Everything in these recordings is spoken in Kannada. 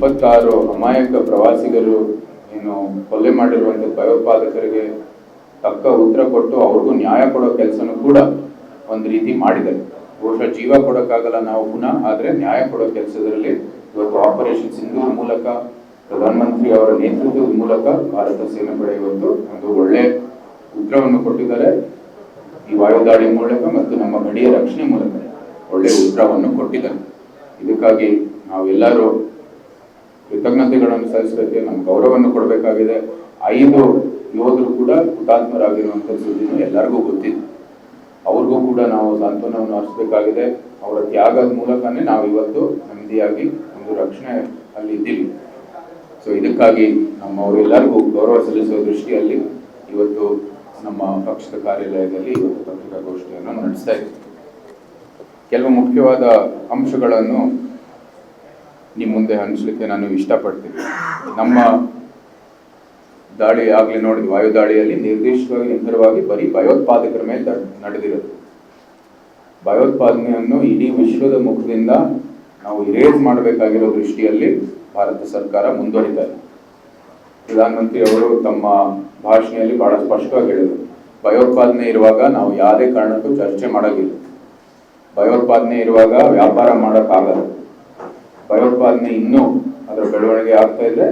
ಇಪ್ಪತ್ತಾರು ಅಮಾಯಕ ಪ್ರವಾಸಿಗರು ಏನು ಕೊಲೆ ಮಾಡಿರುವಂಥ ಭಯೋತ್ಪಾದಕರಿಗೆ ತಕ್ಕ ಉತ್ತರ ಕೊಟ್ಟು ಅವ್ರಿಗೂ ನ್ಯಾಯ ಕೊಡೋ ಕೆಲಸನೂ ಕೂಡ ಒಂದು ರೀತಿ ಮಾಡಿದ್ದಾರೆ. ಬಹುಶಃ ಜೀವ ಕೊಡೋಕ್ಕಾಗಲ್ಲ ನಾವು ಪುನಃ, ಆದರೆ ನ್ಯಾಯ ಕೊಡೋ ಕೆಲಸದಲ್ಲಿ ಇವತ್ತು ಆಪರೇಷನ್ ಸಿಂಧೂರ್ ಮೂಲಕ, ಪ್ರಧಾನಮಂತ್ರಿ ಅವರ ನೇತೃತ್ವದ ಮೂಲಕ ಭಾರತ ಸೇನಾಪಡೆ ಇವತ್ತು ಒಂದು ಒಳ್ಳೆ ಉತ್ತರವನ್ನು ಕೊಟ್ಟಿದ್ದಾರೆ. ಈ ವಾಯುದಾಳಿ ಮೂಲಕ ಮತ್ತು ನಮ್ಮ ಗಡಿಯ ರಕ್ಷಣೆ ಮೂಲಕ ಒಳ್ಳೆ ಉತ್ತರವನ್ನು ಕೊಟ್ಟಿದ್ದಾರೆ. ಇದಕ್ಕಾಗಿ ನಾವೆಲ್ಲರೂ ಕೃತಜ್ಞತೆಗಳನ್ನು ಸಲ್ಲಿಸಲಿಕ್ಕೆ ನಮ್ಮ ಗೌರವವನ್ನು ಕೊಡಬೇಕಾಗಿದೆ. ಐದು ಯೋಧರು ಕೂಡ ಹುತಾತ್ಮರಾಗಿರುವಂಥ ಸುದ್ದಿನೂ ಎಲ್ಲರಿಗೂ ಗೊತ್ತಿದೆ. ಅವ್ರಿಗೂ ಕೂಡ ನಾವು ಸಾಂತ್ವನವನ್ನು ಹರಿಸಬೇಕಾಗಿದೆ ಅವರ ತ್ಯಾಗದ ಮೂಲಕನೇ ನಾವು ಇವತ್ತು ನೆಮ್ಮದಿಯಾಗಿ ಒಂದು ರಕ್ಷಣೆ ಅಲ್ಲಿ ಇದ್ದೀವಿ. ಸೊ ಇದಕ್ಕಾಗಿ ನಮ್ಮವರೆಲ್ಲರಿಗೂ ಗೌರವ ಸಲ್ಲಿಸುವ ದೃಷ್ಟಿಯಲ್ಲಿ ಇವತ್ತು ನಮ್ಮ ಪಕ್ಷದ ಕಾರ್ಯಾಲಯದಲ್ಲಿ ಇವತ್ತು ಪತ್ರಿಕಾಗೋಷ್ಠಿಯನ್ನು ನಡೆಸ್ತಾ ಇದ್ದೀವಿ. ಕೆಲವು ಮುಖ್ಯವಾದ ಅಂಶಗಳನ್ನು ನಿಮ್ಮ ಮುಂದೆ ಹಂಚಲಿಕ್ಕೆ ನಾನು ಇಷ್ಟಪಡ್ತೀನಿ. ನಮ್ಮ ದಾಳಿ ಆಗಲಿ ನೋಡಿದ ವಾಯು ದಾಳಿಯಲ್ಲಿ ನಿರ್ದಿಷ್ಟವಾಗಿ ನಿಖರವಾಗಿ ಬರೀ ಭಯೋತ್ಪಾದಕರ ಮೇಲೆ ನಡೆದಿರೋದು. ಭಯೋತ್ಪಾದನೆಯನ್ನು ಇಡೀ ವಿಶ್ವದ ಮುಖದಿಂದ ನಾವು ಇರೇಸ್ ಮಾಡಬೇಕಾಗಿರೋ ದೃಷ್ಟಿಯಲ್ಲಿ ಭಾರತ ಸರ್ಕಾರ ಮುಂದುವರಿತಾರೆ ಪ್ರಧಾನಮಂತ್ರಿ ಅವರು ತಮ್ಮ ಭಾಷಣೆಯಲ್ಲಿ ಬಹಳ ಸ್ಪಷ್ಟವಾಗಿ ಹೇಳಿದರು. ಭಯೋತ್ಪಾದನೆ ಇರುವಾಗ ನಾವು ಯಾವುದೇ ಕಾರಣಕ್ಕೂ ಚರ್ಚೆ ಮಾಡೋದಿಲ್ಲ. ಭಯೋತ್ಪಾದನೆ ಇರುವಾಗ ವ್ಯಾಪಾರ ಮಾಡೋಕ್ಕಾಗಲ್ಲ. ಭಯೋತ್ಪಾದನೆ ಇನ್ನೂ ಅದರ ಬೆಳವಣಿಗೆ ಆಗ್ತಾ ಇದ್ರೆ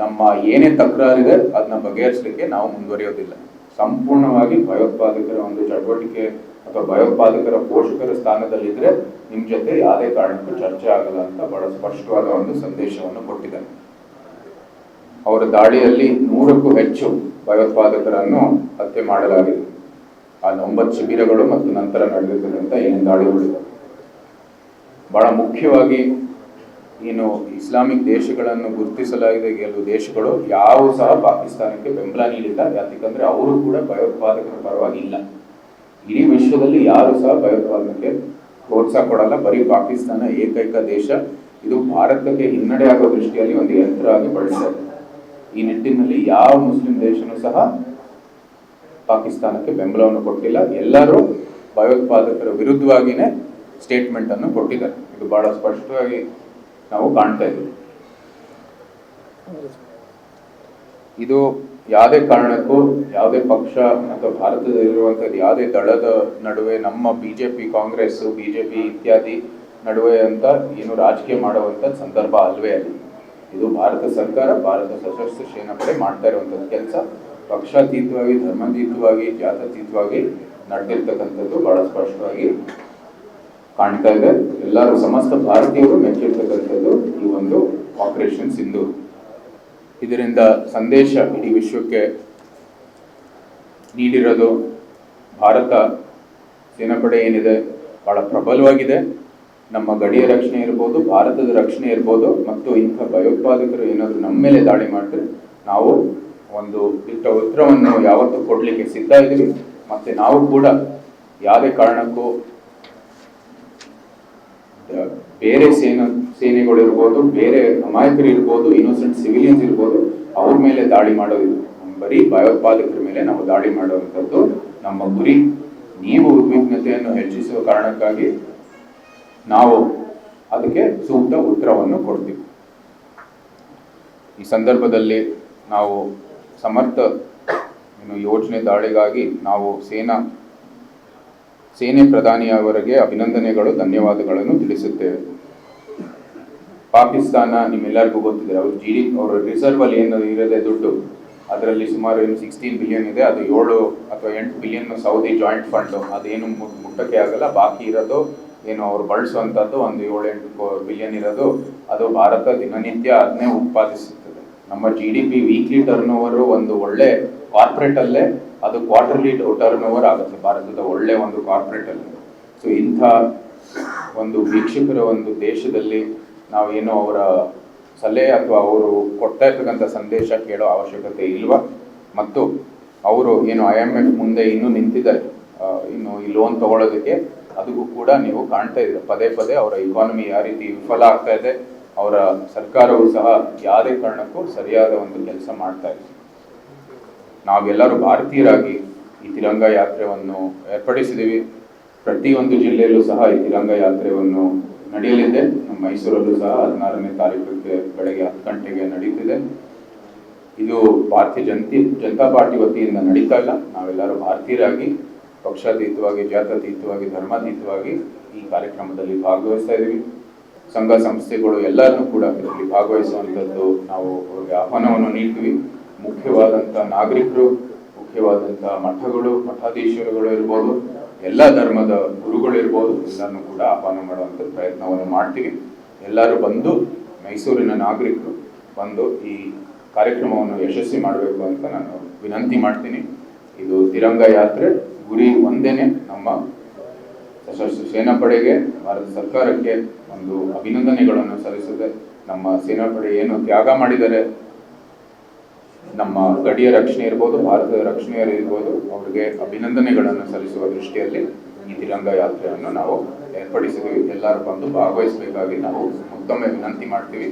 ನಮ್ಮ ಏನೇ ತಕರಾರಿದೆ ಅದನ್ನ ಬಗೆಹರಿಸಲಿಕ್ಕೆ ನಾವು ಮುಂದುವರಿಯೋದಿಲ್ಲ. ಸಂಪೂರ್ಣವಾಗಿ ಭಯೋತ್ಪಾದಕರ ಒಂದು ಚಟುವಟಿಕೆ ಅಥವಾ ಭಯೋತ್ಪಾದಕರ ಪೋಷಕರ ಸ್ಥಾನದಲ್ಲಿದ್ರೆ ನಿಮ್ ಜೊತೆ ಯಾವುದೇ ಕಾರಣಕ್ಕೂ ಚರ್ಚೆ ಆಗಲ್ಲ ಅಂತ ಬಹಳ ಸ್ಪಷ್ಟವಾದ ಒಂದು ಸಂದೇಶವನ್ನು ಕೊಟ್ಟಿದ್ದಾರೆ. ಅವರ ದಾಳಿಯಲ್ಲಿ ನೂರಕ್ಕೂ ಹೆಚ್ಚು ಭಯೋತ್ಪಾದಕರನ್ನು ಹತ್ಯೆ ಮಾಡಲಾಗಿದೆ. ಆ ಒಂಬತ್ತು ಶಿಬಿರಗಳು ಮತ್ತು ನಂತರ ನಡೆದಿರ್ತಕ್ಕಂಥ ಏನು ದಾಳಿಗಳಿವೆ ಬಹಳ ಮುಖ್ಯವಾಗಿ ಏನು ಇಸ್ಲಾಮಿಕ್ ದೇಶಗಳನ್ನು ಗುರುತಿಸಲಾಗಿದೆ ಕೆಲವು ದೇಶಗಳು ಯಾವ ಸಹ ಪಾಕಿಸ್ತಾನಕ್ಕೆ ಬೆಂಬಲ ನೀಡಿಲ್ಲ. ಯಾಕಂದ್ರೆ ಅವರು ಕೂಡ ಭಯೋತ್ಪಾದಕರ ಪರವಾಗಿ ಇಲ್ಲ ಇಡೀ ವಿಶ್ವದಲ್ಲಿ ಯಾರು ಸಹ ಭಯೋತ್ಪಾದನೆಗೆ ಪ್ರೋತ್ಸಾಹ ಕೊಡಲ್ಲ. ಬರೀ ಪಾಕಿಸ್ತಾನ ಏಕೈಕ ದೇಶ. ಇದು ಭಾರತಕ್ಕೆ ಹಿನ್ನಡೆ ಆಗೋ ದೃಷ್ಟಿಯಲ್ಲಿ ಒಂದು ಯಂತ್ರ ಆಗಿ ಬಳಸಿದೆ ಈ ನಿಟ್ಟಿನಲ್ಲಿ ಯಾವ ಮುಸ್ಲಿಂ ದೇಶನೂ ಸಹ ಪಾಕಿಸ್ತಾನಕ್ಕೆ ಬೆಂಬಲವನ್ನು ಕೊಟ್ಟಿಲ್ಲ. ಎಲ್ಲರೂ ಭಯೋತ್ಪಾದಕರ ವಿರುದ್ಧವಾಗಿನೇ ಸ್ಟೇಟ್ಮೆಂಟ್ ಅನ್ನು ಕೊಟ್ಟಿದ್ದಾರೆ. ಇದು ಬಹಳ ಸ್ಪಷ್ಟವಾಗಿ ನಾವು ಕಾಣ್ತಾ ಇದ್ದೀವಿ. ಇದು ಯಾವುದೇ ಕಾರಣಕ್ಕೂ ಯಾವುದೇ ಪಕ್ಷ ಅಥವಾ ಭಾರತದಲ್ಲಿರುವಂಥದ್ದು ಯಾವುದೇ ದಳದ ನಡುವೆ ನಮ್ಮ ಬಿಜೆಪಿ ಕಾಂಗ್ರೆಸ್ ಬಿಜೆಪಿ ಇತ್ಯಾದಿ ನಡುವೆ ಅಂತ ಏನು ರಾಜಕೀಯ ಮಾಡುವಂಥ ಸಂದರ್ಭ ಅಲ್ವೇ ಅಲ್ಲಿ. ಇದು ಭಾರತ ಸರ್ಕಾರ, ಭಾರತ ಸಶಸ್ತ್ರ ಸೇನಾಪಡೆ ಮಾಡ್ತಾ ಇರುವಂಥದ್ದು ಕೆಲಸ. ಪಕ್ಷಾತೀತವಾಗಿ, ಧರ್ಮಾತೀತವಾಗಿ ಜಾತ್ಯತೀತವಾಗಿ ನಡೆದಿರ್ತಕ್ಕಂಥದ್ದು ಬಹಳ ಸ್ಪಷ್ಟವಾಗಿ ಕಾಣ್ತಾ ಇದೆ. ಎಲ್ಲರೂ ಸಮಸ್ತ ಭಾರತೀಯರು ಆಪರೇಷನ್ ಸಿಂಧು ಇದರಿಂದ ಸಂದೇಶ ಇಡೀ ವಿಶ್ವಕ್ಕೆ ನೀಡಿರೋದು ಭಾರತ ಸೇನಾಪಡೆ ಏನಿದೆ ಬಹಳ ಪ್ರಬಲವಾಗಿದೆ. ನಮ್ಮ ಗಡಿಯ ರಕ್ಷಣೆ ಇರ್ಬೋದು, ಭಾರತದ ರಕ್ಷಣೆ ಇರ್ಬೋದು, ಮತ್ತು ಇಂಥ ಭಯೋತ್ಪಾದಕರು ಏನಾದರೂ ನಮ್ಮ ಮೇಲೆ ದಾಳಿ ಮಾಡಿದ್ರೆ ನಾವು ಒಂದು ದಿಟ್ಟ ಉತ್ತರವನ್ನು ಯಾವತ್ತೂ ಕೊಡಲಿಕ್ಕೆ ಸಿದ್ಧ ಇದ್ದೀವಿ. ಮತ್ತೆ ನಾವು ಕೂಡ ಯಾವುದೇ ಕಾರಣಕ್ಕೂ ಬೇರೆ ಸೇನಾ ಸೇನೆಗಳು ಇರ್ಬೋದು ಬೇರೆ ಅಮಾಯಕರು ಇರ್ಬೋದು ಇನ್ನೋಸೆಂಟ್ ಸಿವಿಲಿಯನ್ಸ್ ಇರ್ಬೋದು, ಅವ್ರ ಮೇಲೆ ದಾಳಿ ಮಾಡೋದು ಬರೀ ಭಯೋತ್ಪಾದಕರ ಮೇಲೆ ನಾವು ದಾಳಿ ಮಾಡುವಂಥದ್ದು ನಮ್ಮ ಗುರಿ. ನೀವು ಉದ್ವಿಗ್ನತೆಯನ್ನು ಹೆಚ್ಚಿಸುವ ಕಾರಣಕ್ಕಾಗಿ ನಾವು ಅದಕ್ಕೆ ಸೂಕ್ತ ಉತ್ತರವನ್ನು ಕೊಡ್ತೀವಿ. ಈ ಸಂದರ್ಭದಲ್ಲಿ ನಾವು ಸಮರ್ಥ ಏನು ಯೋಜನೆ ದಾಳಿಗಾಗಿ ನಾವು ಸೇನಾ ಸೇನೆ ಪ್ರಧಾನಿಯವರಿಗೆ ಅಭಿನಂದನೆಗಳು, ಧನ್ಯವಾದಗಳನ್ನು ತಿಳಿಸುತ್ತೇವೆ. ಪಾಕಿಸ್ತಾನ ನಿಮ್ಮೆಲ್ಲರಿಗೂ ಗೊತ್ತಿದೆ, ಅವ್ರ ಜಿ ಡಿ ಅವರ ರಿಸರ್ವ್ ಅಲ್ಲಿ ಏನು ಇರೋದೇ ದುಡ್ಡು, ಅದರಲ್ಲಿ ಸುಮಾರು ಏನು ಸಿಕ್ಸ್ಟೀನ್ ಬಿಲಿಯನ್ ಇದೆ, ಅದು ಏಳು ಅಥವಾ ಎಂಟು ಬಿಲಿಯನ್ ಸೌದಿ ಜಾಯಿಂಟ್ ಫಂಡ್ ಅದೇನು ಮುಟ್ಟಕ್ಕೆ ಆಗಲ್ಲ, ಬಾಕಿ ಇರೋದು ಏನು ಅವ್ರು ಬಳಸುವಂಥದ್ದು ಒಂದು ಏಳು ಎಂಟು ಬಿಲಿಯನ್ ಇರೋದು, ಅದು ಭಾರತ ದಿನನಿತ್ಯ ಅದನ್ನೇ ಉತ್ಪಾದಿಸುತ್ತದೆ. ನಮ್ಮ G D P weekly turnover ಒಂದು ಒಳ್ಳೆ ಕಾರ್ಪೊರೇಟ್ ಅಲ್ಲೇ ಅದು ಕ್ವಾರ್ಟರ್ಲಿ ಟರ್ನ್ ಓವರ್ ಆಗುತ್ತೆ. ಭಾರತದ ಒಳ್ಳೆ ಒಂದು ಕಾರ್ಪೊರೇಟ್ ಅಲ್ಲಿ. ಸೊ ಇಂಥ ಒಂದು ವೀಕ್ಷಕರ ಒಂದು ದೇಶದಲ್ಲಿ ನಾವು ಏನು ಅವರ ಸಲಹೆ ಅಥವಾ ಅವರು ಕೊಡ್ತಾ ಇರ್ತಕ್ಕಂಥ ಸಂದೇಶ ಕೇಳೋ ಅವಶ್ಯಕತೆ ಇಲ್ವಾ? ಮತ್ತು ಅವರು ಏನು ಐ ಎಂ ಎಫ್ ಮುಂದೆ ಇನ್ನೂ ನಿಂತಿದ್ದಾರೆ. ಇನ್ನು ಈ ಲೋನ್ ತಗೊಳ್ಳೋದಕ್ಕೆ ಅದಕ್ಕೂ ಕೂಡ ನೀವು ಕಾಣ್ತಾ ಇದ್ದೀರ. ಪದೇ ಪದೇ ಅವರ ಇಕಾನಮಿ ಯಾವ ರೀತಿ ವಿಫಲ ಆಗ್ತಾ ಇದೆ. ಅವರ ಸರ್ಕಾರವು ಸಹ ಯಾವುದೇ ಕಾರಣಕ್ಕೂ ಸರಿಯಾದ ಒಂದು ಕೆಲಸ ಮಾಡ್ತಾ ಇದೆ. ನಾವೆಲ್ಲರೂ ಭಾರತೀಯರಾಗಿ ಈ ತಿರಂಗ ಯಾತ್ರೆಯನ್ನು ಏರ್ಪಡಿಸಿದ್ದೀವಿ. ಪ್ರತಿಯೊಂದು ಜಿಲ್ಲೆಯಲ್ಲೂ ಸಹ ಈ ತಿರಂಗ ಯಾತ್ರೆಯನ್ನು ನಡೆಯಲಿದೆ. ನಮ್ಮ ಮೈಸೂರಲ್ಲೂ ಸಹ ಹದಿನಾರನೇ ತಾರೀಕಕ್ಕೆ ಬೆಳಗ್ಗೆ ಹತ್ತು ಗಂಟೆಗೆ ನಡೀತಿದೆ. ಇದು ಭಾರತೀಯ ಜನತಿ, ಜನತಾ ಪಾರ್ಟಿ ವತಿಯಿಂದ ನಡೀತಾ ಇಲ್ಲ. ನಾವೆಲ್ಲರೂ ಭಾರತೀಯರಾಗಿ, ಪಕ್ಷಾತೀತವಾಗಿ, ಜಾತ್ಯತೀತವಾಗಿ, ಧರ್ಮಾತೀತವಾಗಿ ಈ ಕಾರ್ಯಕ್ರಮದಲ್ಲಿ ಭಾಗವಹಿಸ್ತಾ ಇದ್ದೀವಿ. ಸಂಘ ಸಂಸ್ಥೆಗಳು ಎಲ್ಲರನ್ನೂ ಕೂಡ ಇದರಲ್ಲಿ ಭಾಗವಹಿಸುವಂಥದ್ದು ನಾವು ಅವ್ರಿಗೆ ಆಹ್ವಾನವನ್ನು ನೀಡ್ತೀವಿ. ಮುಖ್ಯವಾದಂಥ ನಾಗರಿಕರು ಮುಖ್ಯವಾದಂಥ ಮಠಗಳು ಮಠಾಧೀಶರುಗಳು ಇರ್ಬೋದು, ಎಲ್ಲ ಧರ್ಮದ ಗುರುಗಳು ಇರ್ಬೋದು, ಎಲ್ಲರನ್ನು ಕೂಡ ಆಹ್ವಾನ ಮಾಡುವಂಥ ಪ್ರಯತ್ನವನ್ನು ಮಾಡ್ತೀವಿ. ಎಲ್ಲರೂ ಬಂದು ಮೈಸೂರಿನ ನಾಗರಿಕರು ಬಂದು ಈ ಕಾರ್ಯಕ್ರಮವನ್ನು ಯಶಸ್ವಿ ಮಾಡಬೇಕು ಅಂತ ನಾನು ವಿನಂತಿ ಮಾಡ್ತೀನಿ. ಇದು ತಿರಂಗ ಯಾತ್ರೆ, ಗುರಿ ಒಂದೇನೆ ನಮ್ಮ ಸಶಸ್ತ್ರ ಸೇನಾಪಡೆಗೆ ಭಾರತ ಸರ್ಕಾರಕ್ಕೆ ಒಂದು ಅಭಿನಂದನೆಗಳನ್ನು ಸಲ್ಲಿಸಿದೆ ನಮ್ಮ ಸೇನಾಪಡೆ ಏನು ತ್ಯಾಗ ಮಾಡಿದ್ದಾರೆ ನಮ್ಮ ಗಡಿಯ ರಕ್ಷಣೆ ಇರ್ಬೋದು, ಭಾರತದ ರಕ್ಷಣೆ ಇರ್ಬೋದು, ಅವರಿಗೆ ಅಭಿನಂದನೆಗಳನ್ನು ಸಲ್ಲಿಸುವ ದೃಷ್ಟಿಯಲ್ಲಿ ಈ ತಿರಂಗ ಯಾತ್ರೆಯನ್ನು ನಾವು ಏರ್ಪಡಿಸಿದ್ವಿ. ಎಲ್ಲರೂ ಬಂದು ಭಾಗವಹಿಸಬೇಕಾಗಿ ನಾವು ಮತ್ತೊಮ್ಮೆ ವಿನಂತಿ ಮಾಡ್ತೀವಿ.